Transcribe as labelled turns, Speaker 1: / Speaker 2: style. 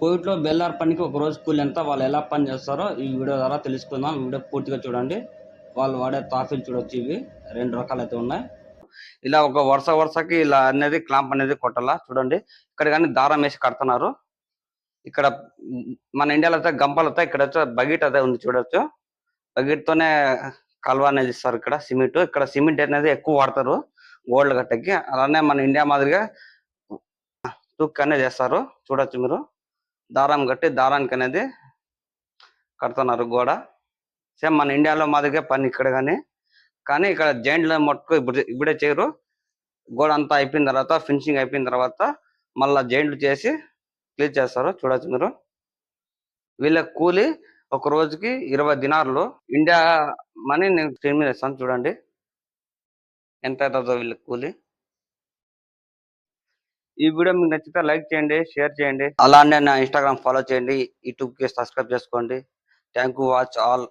Speaker 1: కోవిడ్లో బెల్లార్ పనికి ఒక రోజు కూలి ఎంత వాళ్ళు ఎలా పని చేస్తారో ఈ వీడియో ద్వారా తెలుసుకుందాం. ఈ వీడియో పూర్తిగా చూడండి. వాళ్ళు వాడే తాఫీలు చూడొచ్చు ఇవి. రెండు రకాలు అయితే ఉన్నాయి. ఇలా ఒక వరుస వరుసకి ఇలా అనేది క్లాంప్ అనేది కొట్టాలా? చూడండి. ఇక్కడ కానీ దారం వేసి కడుతున్నారు. ఇక్కడ మన ఇండియాలో అయితే గంపలు అయితే ఇక్కడ వచ్చి బకెట్ అదే ఉంది చూడొచ్చు. బకెట్ తోనే అనేది ఇస్తారు ఇక్కడ సిమెంట్. ఇక్కడ సిమెంట్ అనేది ఎక్కువ వాడతారు. గోల్డ్ గట్టకి. అలానే మన ఇండియా మాదిరిగా తుక్ అనేది చేస్తారు చూడొచ్చు మీరు. దారం కట్టి దారానికి అనేది కడుతున్నారు గోడ. సేమ్ మన ఇండియాలో మాదిరిగా పని ఇక్కడ కానీ కానీ ఇక్కడ జాయింట్లో మట్టుకు ఇప్పుడు ఇప్పుడే చేయరు గోడ అంతా అయిపోయిన తర్వాత ఫినిషింగ్ అయిపోయిన తర్వాత మళ్ళీ జాయింట్లు చేసి క్లీన్ చేస్తారు. చూడొచ్చు మీరు. వీళ్ళ కూలి ఒక రోజుకి ఇరవై దినార్లు. ఇండియా మనీ నేను స్క్రీన్ మీద ఇస్తాను చూడండి. ఎంత అవుతుందో వీళ్ళ కూలి? ఈ వీడియో మీకు నచ్చితే లైక్ చేయండి షేర్ చేయండి. అలానే నా ఇన్స్టాగ్రామ్ ఫాలో చేయండి యూట్యూబ్కి సబ్స్క్రైబ్ చేసుకోండి. Thank you watch all